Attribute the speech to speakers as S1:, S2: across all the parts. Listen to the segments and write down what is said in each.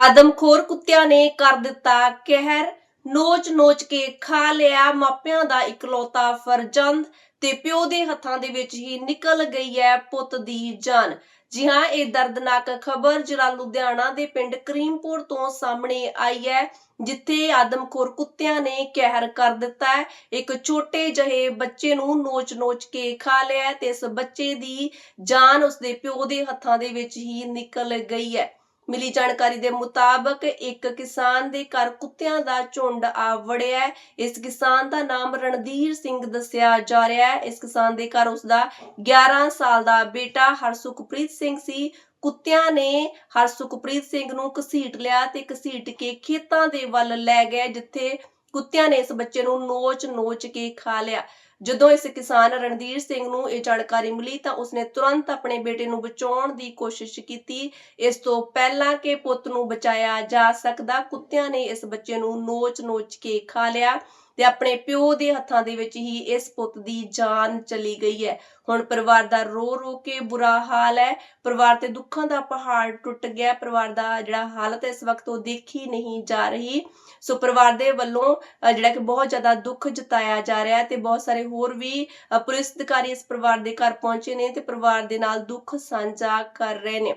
S1: ਆਦਮਖੋਰ ਕੁੱਤਿਆਂ ਨੇ ਕਰ ਦਿੱਤਾ ਕਹਿਰ। ਨੋਚ-ਨੋਚ ਕੇ ਖਾ ਲਿਆ। ਮਾਪਿਆਂ ਦਾ ਇਕਲੌਤਾ ਫਰਜ਼ੰਦ ਤੇ ਪਿਓ ਦੇ ਹੱਥਾਂ ਦੇ ਵਿੱਚ ਹੀ ਨਿਕਲ ਗਈ ਹੈ ਪੁੱਤ ਦੀ ਜਾਨ। ਜੀ ਹਾਂ, ਇਹ ਦਰਦਨਾਕ ਖਬਰ ਜ਼ਿਲ੍ਹਾ ਲੁਧਿਆਣਾ ਦੇ ਪਿੰਡ ਕਰੀਮਪੁਰ ਤੋਂ ਸਾਹਮਣੇ ਆਈ ਹੈ, ਜਿੱਥੇ ਆਦਮਖੋਰ ਕੁੱਤਿਆਂ ਨੇ ਕਹਿਰ ਕਰ ਦਿੱਤਾ ਹੈ। ਇੱਕ ਛੋਟੇ ਜਿਹੇ ਬੱਚੇ ਨੂੰ ਨੋਚ-ਨੋਚ ਕੇ ਖਾ ਲਿਆ ਤੇ ਇਸ ਬੱਚੇ ਦੀ ਜਾਨ ਉਸਦੇ ਪਿਓ ਦੇ ਹੱਥਾਂ ਦੇ ਵਿੱਚ ਹੀ ਨਿਕਲ ਗਈ ਹੈ। ਮਿਲੀ ਜਾਣਕਾਰੀ ਦੇ ਮੁਤਾਬਕ ਇੱਕ ਕਿਸਾਨ ਦੇ ਘਰ ਕੁੱਤਿਆਂ ਦਾ ਝੁੰਡ ਆ ਵੜਿਆ ਇਸ ਕਿਸਾਨ ਦਾ ਨਾਮ ਰਣਧੀਰ ਸਿੰਘ ਦੱਸਿਆ ਜਾ ਰਿਹਾ ਹੈ। ਇਸ ਕਿਸਾਨ ਦੇ ਘਰ ਉਸਦਾ 11 ਸਾਲ ਦਾ ਬੇਟਾ ਹਰਸੁਖਪ੍ਰੀਤ ਸਿੰਘ ਸੀ। ਕੁੱਤਿਆਂ ਨੇ ਹਰਸੁਖਪ੍ਰੀਤ ਸਿੰਘ ਨੂੰ ਘਸੀਟ ਲਿਆ ਤੇ ਘਸੀਟ ਕੇ ਖੇਤਾਂ ਦੇ ਵੱਲ ਲੈ ਗਏ, ਜਿੱਥੇ ਕੁੱਤਿਆਂ ਨੇ ਇਸ ਬੱਚੇ ਨੂੰ ਨੋਚ-ਨੋਚ ਕੇ ਖਾ ਲਿਆ। ਜਦੋਂ ਇਸ ਕਿਸਾਨ ਰਣਧੀਰ ਸਿੰਘ ਨੂੰ ਇਹ ਜਾਣਕਾਰੀ ਮਿਲੀ ਤਾਂ ਉਸਨੇ ਤੁਰੰਤ ਆਪਣੇ ਬੇਟੇ ਨੂੰ ਬਚਾਉਣ ਦੀ ਕੋਸ਼ਿਸ਼ ਕੀਤੀ। ਇਸ ਤੋਂ ਪਹਿਲਾਂ ਕਿ ਪੁੱਤ ਨੂੰ ਬਚਾਇਆ ਜਾ ਸਕਦਾ, ਕੁੱਤਿਆਂ ਨੇ ਇਸ ਬੱਚੇ ਨੂੰ ਨੋਚ-ਨੋਚ ਕੇ ਖਾ ਲਿਆ। ਤੇ ਆਪਣੇ ਪਿਓ ਦੇ ਹੱਥਾਂ ਦੇ ਵਿੱਚ ਹੀ ਇਸ ਪੁੱਤ ਦੀ ਜਾਨ ਚਲੀ ਗਈ ਹੈ। ਹੁਣ ਪਰਿਵਾਰ ਦਾ ਰੋ ਰੋ ਕੇ ਬੁਰਾ ਹਾਲ ਹੈ। ਪਰਿਵਾਰ ਤੇ ਦੁੱਖਾਂ ਦਾ ਪਹਾੜ ਟੁੱਟ ਗਿਆ ਪਰਿਵਾਰ ਦਾ ਜਿਹੜਾ ਹਾਲਤ ਇਸ ਵਕਤ ਉਹ ਦੇਖੀ ਨਹੀਂ ਜਾ ਰਹੀ। ਸੋ ਪਰਿਵਾਰ ਦੇ ਵੱਲੋਂ ਜਿਹੜਾ ਕਿ ਬਹੁਤ ਜ਼ਿਆਦਾ ਦੁੱਖ ਜਤਾਇਆ ਜਾ ਰਿਹਾ ਤੇ ਬਹੁਤ ਸਾਰੇ ਹੋਰ ਵੀ ਪੁਲਿਸ ਅਧਿਕਾਰੀ ਇਸ ਪਰਿਵਾਰ ਦੇ ਘਰ ਪਹੁੰਚੇ ਨੇ ਤੇ ਪਰਿਵਾਰ ਦੇ ਨਾਲ ਦੁੱਖ ਸਾਂਝਾ ਕਰ ਰਹੇ ਨੇ।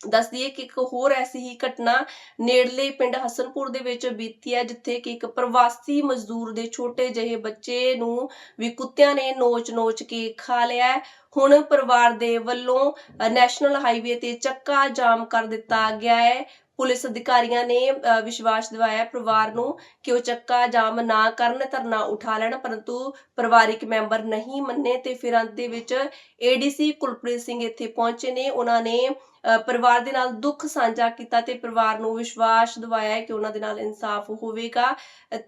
S1: ਦੱਸ ਦਈਏ ਕਿ ਇੱਕ ਹੋਰ ਐਸੀ ਹੀ ਘਟਨਾ ਨੇੜਲੇ ਪਿੰਡ ਹਸਨਪੁਰ ਦੇ ਵਿੱਚ ਬੀਤੀ ਹੈ, ਜਿੱਥੇ ਕਿ ਇੱਕ ਪ੍ਰਵਾਸੀ ਮਜ਼ਦੂਰ ਦੇ ਛੋਟੇ ਜਿਹੇ ਬੱਚੇ ਨੂੰ ਵੀ ਕੁੱਤਿਆਂ ਨੇ ਨੋਚ-ਨੋਚ ਕੇ ਖਾ ਲਿਆ ਹੁਣ ਪਰਿਵਾਰ ਦੇ ਵੱਲੋਂ ਨੈਸ਼ਨਲ ਹਾਈਵੇ ਤੇ ਚੱਕਾ ਜਾਮ ਕਰ ਦਿੱਤਾ ਗਿਆ ਹੈ। ਪੁਲਿਸ ਅਧਿਕਾਰੀਆਂ ਨੇ ਵਿਸ਼ਵਾਸ ਦਿਵਾਇਆ ਪਰਿਵਾਰ ਨੂੰ ਕਿ ਉਹ ਚੱਕਾ ਜਾਮ ਨਾ ਕਰਨ, ਧਰਨਾ ਉਠਾ ਲੈਣ, ਪਰੰਤੂ ਪਰਿਵਾਰਿਕ ਮੈਂਬਰ ਨਹੀਂ ਮੰਨੇ ਤੇ ਫਿਰ ਅੰਤ ਦੇ ਵਿੱਚ ਏਡੀਸੀ ਕੁਲਪ੍ਰੀਤ ਸਿੰਘ ਇੱਥੇ ਪਹੁੰਚੇ ਨੇ। ਉਹਨਾਂ ਨੇ ਪਰਿਵਾਰ ਦੇ ਨਾਲ ਦੁੱਖ ਸਾਂਝਾ ਕੀਤਾ ਤੇ ਪਰਿਵਾਰ ਨੂੰ ਵਿਸ਼ਵਾਸ ਦਿਵਾਇਆ ਹੈ ਕਿ ਉਹਨਾਂ ਦੇ ਨਾਲ ਇਨਸਾਫ ਹੋਵੇਗਾ।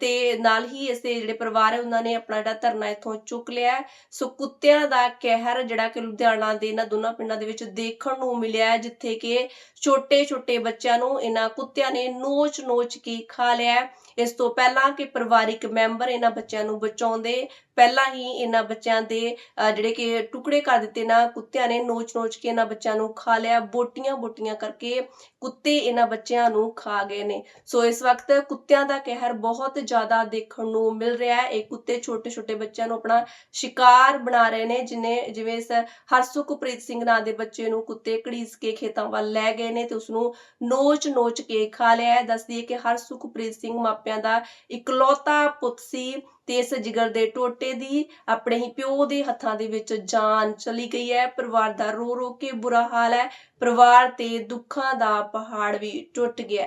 S1: ਤੇ ਨਾਲ ਹੀ ਇਸੇ ਜਿਹੜੇ ਪਰਿਵਾਰ ਹੈ ਉਹਨਾਂ ਨੇ ਆਪਣਾ ਜਿਹੜਾ ਧਰਨਾ ਇੱਥੋਂ ਚੁੱਕ ਲਿਆ ਸੋ ਕੁੱਤਿਆਂ ਦਾ ਕਹਿਰ ਜਿਹੜਾ ਕਿ ਲੁਧਿਆਣਾ ਦੇ ਇਹਨਾਂ ਦੋਨਾਂ ਪਿੰਡਾਂ ਦੇ ਵਿੱਚ ਦੇਖਣ ਨੂੰ ਮਿਲਿਆ ਜਿੱਥੇ ਕਿ ਛੋਟੇ-ਛੋਟੇ ਬੱਚਿਆਂ ਨੂੰ ਇਹਨਾਂ ਕੁੱਤਿਆਂ ਨੇ ਨੋਚ-ਨੋਚ ਕੇ ਖਾ ਲਿਆ ਇਸ ਤੋਂ ਪਹਿਲਾਂ ਕਿ ਪਰਿਵਾਰਿਕ ਮੈਂਬਰ ਇਹਨਾਂ ਬੱਚਿਆਂ ਨੂੰ ਬਚਾਉਂਦੇ ਪਹਿਲਾਂ ਹੀ ਇਹਨਾਂ ਬੱਚਿਆਂ ਦੇ ਅ, ਜਿਹੜੇ ਕਿ ਟੁਕੜੇ ਕਰ ਦਿੱਤੇ ਨਾ ਕੁੱਤਿਆਂ ਨੇ ਨੋਚ-ਨੋਚ ਕੇ ਇਹਨਾਂ ਬੱਚਿਆਂ ਨੂੰ ਖਾ ਲਿਆ। ਬੋਟੀਆਂ-ਬੋਟੀਆਂ ਕਰਕੇ ਕੁੱਤੇ ਇਹਨਾਂ ਬੱਚਿਆਂ ਨੂੰ ਖਾ ਗਏ ਨੇ। ਸੋ ਇਸ ਵਕਤ ਕੁੱਤਿਆਂ ਦਾ ਕਹਿਰ ਬਹੁਤ ਜ਼ਿਆਦਾ ਦੇਖਣ ਨੂੰ ਮਿਲ ਰਿਹਾ ਹੈ। ਇਹ ਕੁੱਤੇ ਛੋਟੇ-ਛੋਟੇ ਬੱਚਿਆਂ ਨੂੰ ਆਪਣਾ ਸ਼ਿਕਾਰ ਬਣਾ ਰਹੇ ਨੇ, ਜਿਨੇ ਜਿਵੇਂ ਇਸ ਹਰਸੁਖਪ੍ਰੀਤ ਸਿੰਘ ਨਾਂ ਦੇ ਬੱਚੇ ਨੂੰ ਕੁੱਤੇ ਘੜੀਸ ਕੇ ਖੇਤਾਂ ਵੱਲ ਲੈ ਗਏ ਨੇ ਤੇ ਉਸ ਨੂੰ ਨੋਚ-ਨੋਚ ਕੇ ਖਾ ਲਿਆ ਹੈ। ਦੱਸਦੀ ਹੈ ਕਿ ਹਰਸੁਖਪ੍ਰੀਤ ਸਿੰਘ ਮਾਪਿਆਂ ਦਾ ਇਕਲੌਤਾ ਪੁੱਤ ਸੀ ਤੇ ਇਸ ਜਿਗਰ ਦੇ ਟੋਟੇ ਦੀ ਆਪਣੇ ਹੀ ਪਿਓ ਦੇ ਹੱਥਾਂ ਦੇ ਵਿੱਚ ਜਾਨ ਚਲੀ ਗਈ ਹੈ। ਪਰਿਵਾਰ ਦਾ ਰੋ ਰੋ ਕੇ ਬੁਰਾ ਹਾਲ ਹੈ। ਪਰਿਵਾਰ ਤੇ ਦੁੱਖਾਂ ਦਾ ਪਹਾੜ ਵੀ ਟੁੱਟ ਗਿਆ।